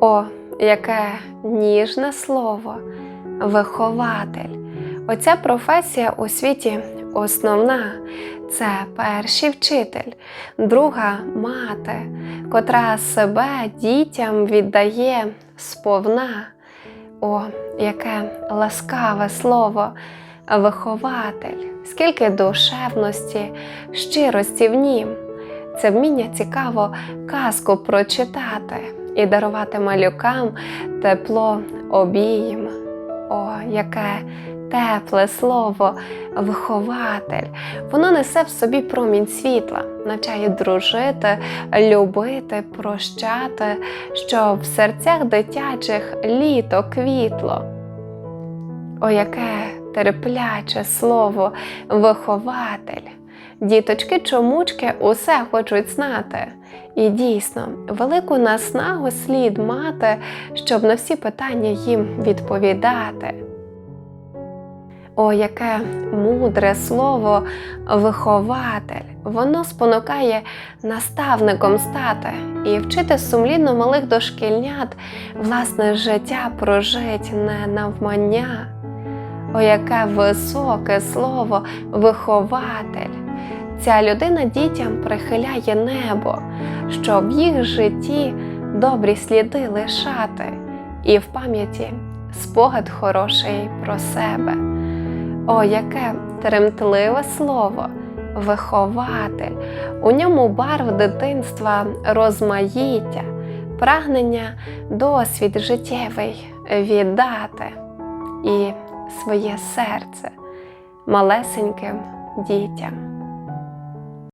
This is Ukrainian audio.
О, яке ніжне слово, вихователь. Оця професія у світі основна. Це перший вчитель, друга мати, котра себе дітям віддає сповна. О, яке ласкаве слово, вихователь, скільки душевності, щирості в нім. Це вміння цікаво казку прочитати і дарувати малюкам тепло обійм. О, яке тепле слово, вихователь. Воно несе в собі промінь світла, навчає дружити, любити, прощати, щоб в серцях дитячих літо квітло. О, яке терпляче слово, вихователь. Діточки чомучки усе хочуть знати. І дійсно, велику наснагу слід мати, щоб на всі питання їм відповідати. О, яке мудре слово вихователь! Воно спонукає наставником стати і вчити сумлінно малих дошкільнят власне життя прожить не навмання. О, яке високе слово вихователь! Ця людина дітям прихиляє небо, щоб в їх житті добрі сліди лишати, і в пам'яті спогад хороший про себе. О, яке тремтливе слово, вихователь! У ньому барв дитинства розмаїття, прагнення досвід життєвий віддати і своє серце малесеньким дітям.